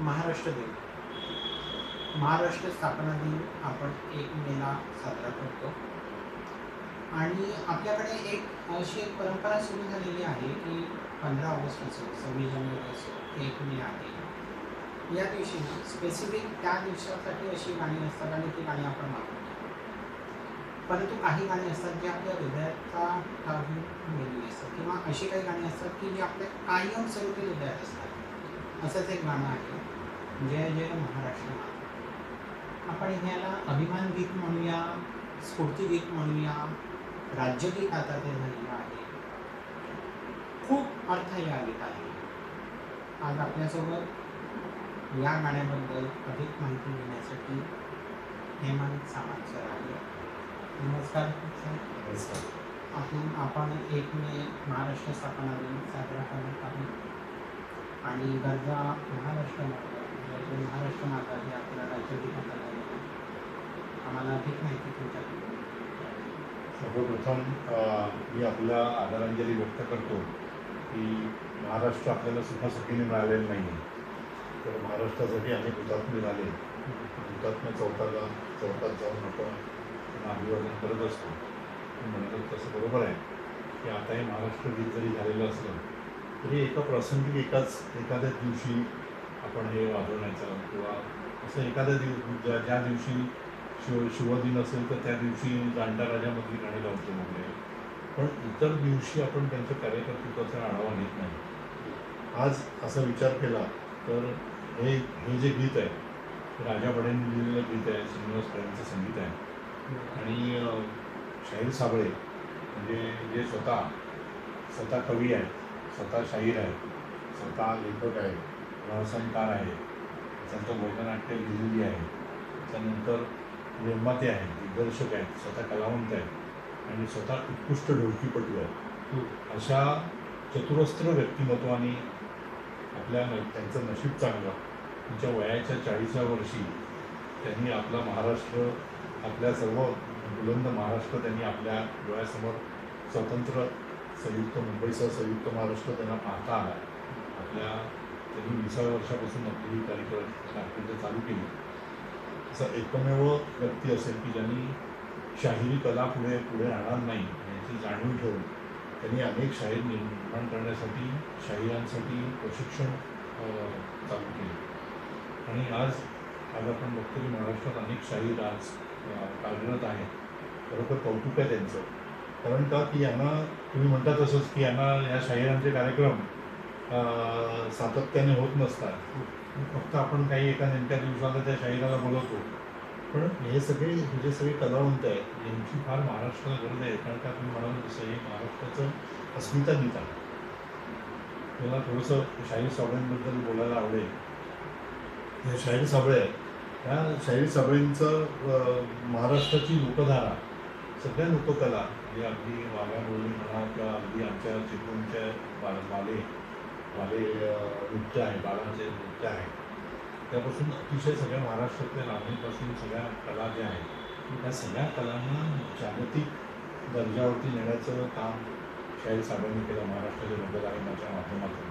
महाराष्ट्र दिन महाराष्ट्र स्थापना दिन आपण एक मेला साजरा करतो. आणि आपल्याकडे एक अशी एक परंपरा सुरू झालेली आहे की पंधरा ऑगस्ट असो सव्वीस जानेवारी असो एक मे आहे. या दिवशी स्पेसिफिक त्या दिवसासाठी अशी गाणी असतात आणि ती गाणी आपण मागतो परंतु काही गाणी असतात जी आपल्या हृदयाचा ठराव गेलेली असतात किंवा अशी काही गाणी असतात की जी आपल्या कायमस्वरूपी हृदयात असतात. असंच एक गाणं आहे. जय जय महाराष्ट्र. आपण ह्याला अभिमान गीत म्हणूया स्फूर्ती गीत म्हणूया राज्यगीत आता ते झालेलं आहे. खूप अर्थ या गीतात आहे. आज आपल्यासोबत या गाण्याबद्दल अधिक माहिती देण्यासाठी हेमंत सावंत सर आले नमस्कार सर. आपण आपण एक मे महाराष्ट्र स्थापना दिन साजरा करत आहोत. आणि गरजा महाराष्ट्र माता महाराष्ट्र माता हे आपल्या राज्यगीतात आम्हाला अधिक माहिती तुमच्याकडून सर्वप्रथम मी आपला आदरांजली व्यक्त करतो की महाराष्ट्र आपल्याला सुखासुखीने मिळालेलं नाही आहे तर महाराष्ट्रासाठी अनेक हुतात्मे झाले. हुतात्म्या चौकाला चौकात जाऊन आपण अभिवादन करत असतो. म्हणतो तसं बरोबर आहे की आता हे महाराष्ट्र जरी झालेलं असलं तरी एका प्रासंगिक एकाच एखाद्या दिवशी आपण हे वाजवण्याचं किंवा असं एखाद्या दिवस ज्या दिवशी शिव शिवदिन असेल तर त्या दिवशी दांडा राजामधली गाणी लावतो वगैरे. पण इतर दिवशी आपण त्यांच्या कार्यकर्तृत्वाचा आढावा घेत नाही. आज असा विचार केला तर हे हे जे गीत आहे ते राजा बडेंनी लिहिलेलं गीत आहे श्रीनिवास पाड्यांचं संगीत आहे. आणि शाहीर साबळे म्हणजे जे स्वतः स्वतः कवी आहेत स्वतः शाहीर आहेत स्वतः लेखक आहेत रहस्यकार आहे. त्यानंतर वैद्यनाट्य लिहिलेली आहे त्यानंतर निर्माते आहेत दिग्दर्शक आहेत स्वतः कलावंत आहेत आणि स्वतः उत्कृष्ट ढोलकीपटू आहेत. अशा चतुरस्त्र व्यक्तिमत्वाने आपल्या त्यांचं नशीब चांगलं. त्यांच्या वयाच्या चाळीसव्या वर्षी त्यांनी आपला महाराष्ट्र आपल्या सर्व बुलंद महाराष्ट्र त्यांनी आपल्या डोळ्यासमोर स्वतंत्र संयुक्त मुंबईसह संयुक्त महाराष्ट्र त्यांना पाहता आला. आपल्या त्यांनी विसाव्या वर्षापासून आपली ही कार्यक्रम कारकीर्द चालू केली. असा एकमेव व्यक्ती असेल की ज्यांनी शाहिरी कला पुढे पुढे राहणार नाही याची जाणीव ठेवून त्यांनी अनेक शाहीर निर्माण करण्यासाठी शाहिरांसाठी प्रशिक्षण चालू केले. आणि आज आज आपण बघतो की महाराष्ट्रात अनेक शाहीर आज कार्यरत आहेत. खरोखर कौतुक आहे त्यांचं. कारण का? की यांना तुम्ही म्हणता तसंच की यांना या शाहिरांचे कार्यक्रम सातत्याने होत नसतात. फक्त आपण काही एका नेमक्या दिवसाला त्या शाहिराला बोलवतो. पण हे सगळे हे जे सगळे कलावंत आहेत. यांची फार महाराष्ट्राला गरज आहे. कारण का तुम्ही म्हणाल तसं हे महाराष्ट्राचं अस्मिता गीत मला थोडंसं शाहीर साबळेंबद्दल बोलायला आवडेल. हे शाहीर साबळे आहेत. ह्या शाहीर साबळेंचं महाराष्ट्राची लोकधारा सगळ्या लोककला म्हणजे अगदी वाघा बोलणी म्हणा किंवा अगदी आमच्या चिपळूणच्या बा- बाले माझे अं, नृत्य आहे बाळांचे नृत्य आहे त्यापासून अतिशय सगळ्या महाराष्ट्रातल्या लावणीपासून सगळ्या कला ज्या आहेत त्या सगळ्या कलांना जागतिक दर्जावरती नेण्याचं काम शाहीर साहेबांनी केलं महाराष्ट्राच्या लोकधारणाच्या माध्यमातून.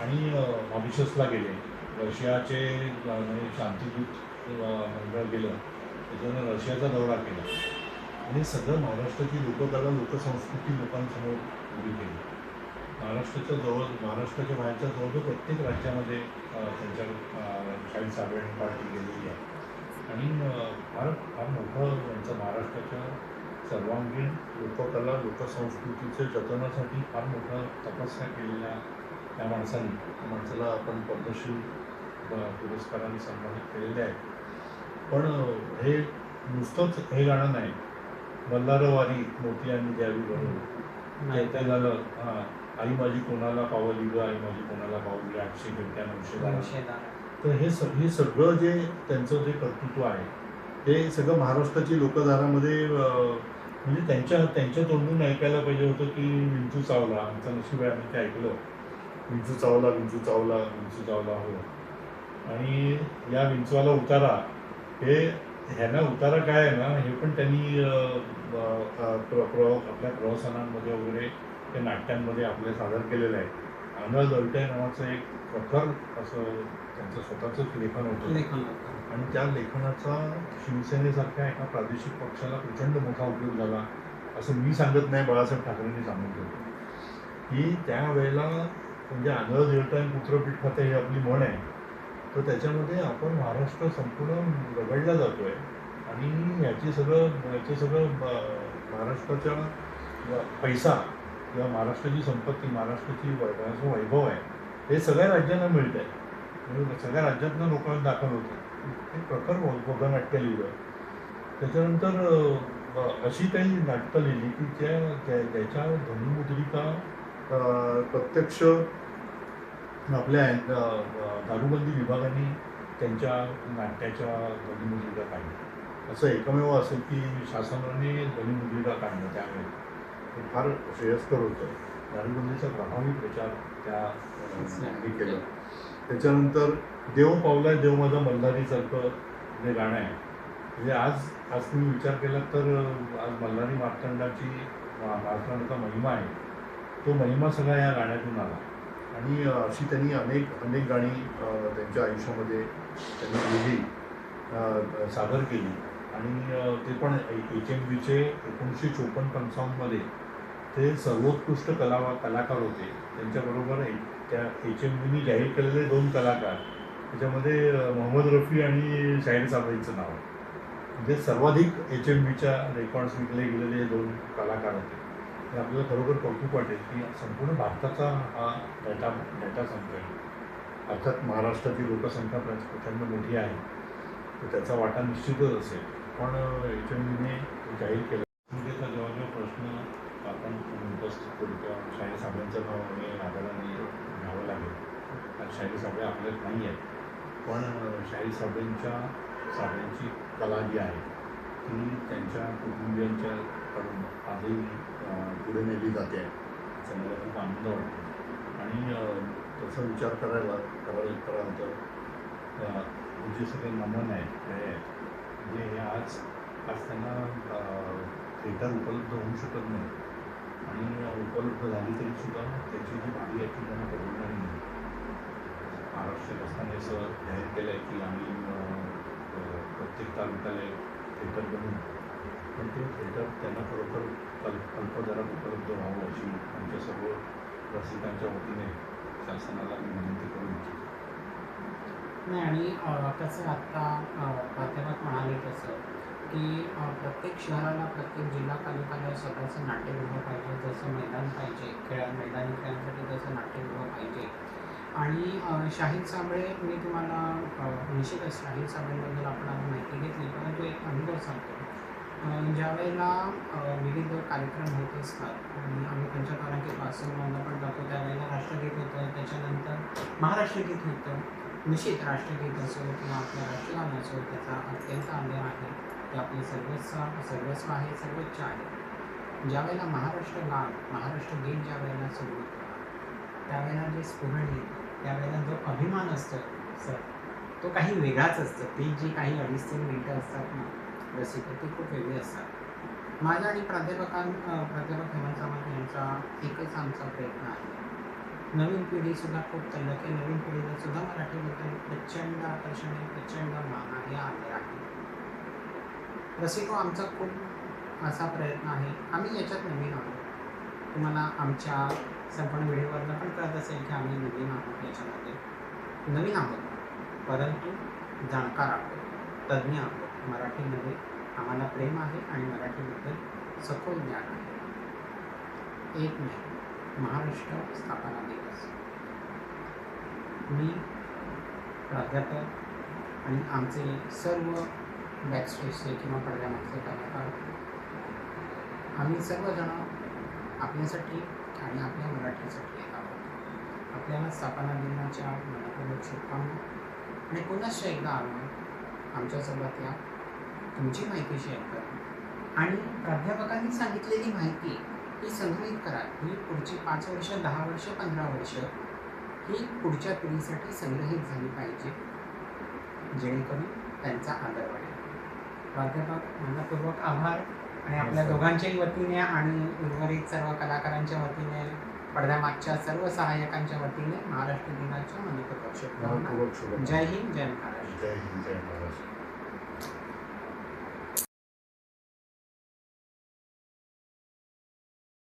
आणि मॉरिशसला गेले. रशियाचे म्हणजे शांतीदूत मंडळ गेलं. त्याच्यानं रशियाचा दौरा केला. आणि सगळं महाराष्ट्राची लोककला लोकसंस्कृती लोकांसमोर उभी केली. महाराष्ट्राच्या जवळ महाराष्ट्राच्या बाहेरच्या जवळजवळ प्रत्येक राज्यामध्ये त्यांच्या अं, शाहीर पार्टी गेलेली आहे. आणि फार फार मोठं त्यांचं महाराष्ट्राच्या सर्वांगीण लोककला लोकसंस्कृतीच्या जतनासाठी फार मोठा तपस्या केलेल्या त्या माणसाने त्या माणसाला आपण पद्मश्री पुरस्काराने सन्मानित केलेले आहे पण हे नुसतंच हे गाणं नाही. मल्हारवारी मोती आणि द्यावी बरोबर ते झालं हां. आई माझी कोणाला पावली ग आई माझी कोणाला पावली आठशे घंट्या नऊशे. तर हे स हे सगळं जे त्यांचं जे कर्तृत्व आहे ते सगळं महाराष्ट्राची लोकधारामध्ये म्हणजे त्यांच्या त्यांच्या तोंडून ऐकायला पाहिजे होतं की विंचू चावला आमचं नशीब आहे आम्ही ते ऐकलं. विंचू चावला विंचू चावला विंचू चावला हो. आणि या विंचवाला उतारा हे ह्यांना उतारा काय आहे ना हे पण त्यांनी प्र- प्र- आपल्या प्रवासनांमध्ये वगैरे ते नाट्यांमध्ये आपले सादर केलेलं आहे आंधळ दळटे नावाचं एक प्रखर असं त्यांचं स्वतःचंच लेखन होतं. लेखन आणि त्या लेखनाचा शिवसेनेसारख्या एका प्रादेशिक पक्षाला प्रचंड मोठा उपयोग झाला असं मी सांगत नाही बाळासाहेब ठाकरेंनी सांगितलं की त्यावेळेला म्हणजे आंधळ देवता पुत्रपीठ खाते ही आपली म्हण आहे. तर त्याच्यामध्ये आपण महाराष्ट्र संपूर्ण रगडला जातोय. आणि याचे सगळं याचे सगळं महाराष्ट्राच्या पैसा किंवा महाराष्ट्राची संपत्ती महाराष्ट्राची वैभवाचं वैभव आहे हे सगळ्या राज्यांना मिळत आहे सगळ्या राज्यातनं लोकांना दाखल होतं. हे प्रखर बोधनाट्य लिहिलं. त्याच्यानंतर अशी काही नाटकं लिहिली की त्या त्या- ज्याच्या ध्वनिमुद्रिका प्रत्यक्ष आपल्या दारूबंदी विभागाने त्यांच्या नाट्याच्या ध्वनिमुद्रिका काढल्या. असं एकमेव असेल की शासनाने ध्वनिमुद्रिका काढणं त्यावेळी हे फार श्रेयस्कर होतं. दारूबंदीचा प्रभावी प्रचार त्या अ, केलं. त्याच्यानंतर देव पावलाय देव माझा मल्हारीसारखं जे गाणं आहे. म्हणजे आज आज तुम्ही विचार केला तर आज मल्हारी मार्तंडाची मार्तंडाचा महिमा आहे. तो महिमा सगळा या गाण्यातून आला. आणि अशी त्यांनी अनेक अनेक गाणी त्यांच्या आयुष्यामध्ये त्यांनी लिहिली सादर केली. आणि ते पण एच एम बीचे एकोणीसशे चोपन्न पंचावन्नमध्ये ते सर्वोत्कृष्ट कला कलाकार होते. त्यांच्याबरोबर एक- त्या एच एम बीने जाहीर केलेले दोन कलाकार. त्याच्यामध्ये मोहम्मद रफी आणि शाहीर साबळेंचं नाव. आहे म्हणजे सर्वाधिक एच एम बीच्या रेकॉर्ड्स विकले गेलेले दोन कलाकार होते. हे आपल्याला खरोखर कौतुक वाटेल की संपूर्ण भारताचा हा डेटा डेटा संच आहे. अर्थात महाराष्ट्राची लोकसंख्या प्रचंड मोठी आहे. तर त्याचा वाटा निश्चितच असेल. पण एच एम बीने जाहीर केलं. म्हणजे तर जेव्हा जेव्हा प्रश्न आपण उपस्थित करू किंवा शाहीर साबळेंचं नाव आम्ही आदराने घ्यावं लागेल. कारण शाहीर साबळे आपल्यात नाही आहेत. पण शाहीर साबळेंच्या साबळ्यांची कला जी आहे ती त्यांच्या कुटुंबियांच्याकडून आजही पुढे नेली जाते. आहे त्याचा मला खूप आनंद वाटतो. आणि तसं तसा विचार करायला करायला कराल तर जे सगळे नमन आहेत हे जे हे आज आज त्यांना थिएटर उपलब्ध होऊ शकत नाही. आणि उपलब्ध झाली तरी सुद्धा त्याची जी भाडी आहे ती त्यांना परवडणार नाही. महाराष्ट्र असताना असं जाहीर केलं आहे की आम्ही प्रत्येक तालुक्याला थिएटर बनवू. पण ते थिएटर त्यांना खरोखर कल्प कल्पदरात उपलब्ध व्हावं अशी आमच्या सर्व रसिकांच्या वतीने शासनाला विनंती करतो. नाही आणि कसं आत्ता प्राध्यापक म्हणाले तसं की प्रत्येक शहराला प्रत्येक जिल्हा तालुक्याला स्वतःचं नाट्यगृह पाहिजे जसं मैदान पाहिजे खेळा मैदानी खेळांसाठी तसं नाट्यगृह पाहिजे. आणि शाहीद साबळे मी तुम्हाला निश्चितच शाहीद साबळेबद्दल आपण माहिती घेतली परंतु एक अनुभव सांगतो. ज्यावेळेला विविध कार्यक्रम होत असतात आणि आम्ही पंचतारांकित पासून पण जातो त्यावेळेला राष्ट्रगीत होतं त्याच्यानंतर महाराष्ट्रगीत होतं. निश्चित राष्ट्रगीत असो किंवा आपलं राष्ट्रगान असो त्याचा अत्यंत आदर आहे. ते आपले सर्वस्व सर्वस्व आहे सर्वोच्च आहे. ज्यावेळेला महाराष्ट्र गान महाराष्ट्र गीत ज्या वेळेला सुरू होतं त्यावेळेला जे स्फुरण त्यावेळेला जो अभिमान असतो सर तो काही वेगळाच असतो. ती जी काही अडीच तीन मिनटं असतात ना रसिक ती खूप वेगळी असतात. माझा आणि प्राध्यापकां प्राध्यापक हेमंत सावंत यांचा एकच आमचा प्रयत्न आहे. नवीन पिढीसुद्धा खूप तल्लक आहे नवीन पिढीला सुद्धा मराठीबद्दल प्रचंड आकर्षण आहे प्रचंड मान आहे आदर आहे. रसिको आमचा खूप असा प्रयत्न आहे. आम्ही याच्यात नवीन आहोत. तुम्हाला आमच्या संपूर्ण व्हिडिओवरनं पण कळत असेल की आम्ही नवीन आहोत याच्यामध्ये. नवीन आहोत परंतु जाणकार आहोत तज्ज्ञ आहोत. मराठीमध्ये आम्हाला प्रेम आहे आणि मराठीबद्दल सखोल ज्ञान आहे. एक नाही महाराष्ट्र स्थापना मी प्राध्यापक आणि आमचे सर्व बॅकस्टेजचे किंवा पडद्यामागचे कलाकार आम्ही सर्वजण आपल्यासाठी आणि आपल्या मराठीसाठी एक आहोत. आपल्याला स्थापना दिनाच्या मनापूर्वक शुभकामना. आणि पुनश्च एकदा आव्हान आमच्यासोबत या तुमची माहिती शेअर करा. आणि प्राध्यापकांनी सांगितलेली माहिती ही संग्रहित करा. ही पुढची पाच वर्ष दहा वर्ष पंधरा वर्ष ही पुढच्या पिढीसाठी संग्रहित झाली पाहिजे. जेणेकरून त्यांचा आदर वाढेल. प्राध्यापक मनपूर्वक आभार. आणि आपल्या दोघांच्याही वतीने आणि उर्वरित सर्व कलाकारांच्या वतीने पडद्यामागच्या सर्व सहाय्यकांच्या वतीने महाराष्ट्र दिनाच्या मनपूर्वक शुभेच्छा जय हिंद जय महाराष्ट्र. जय हिंद जय महाराष्ट्र.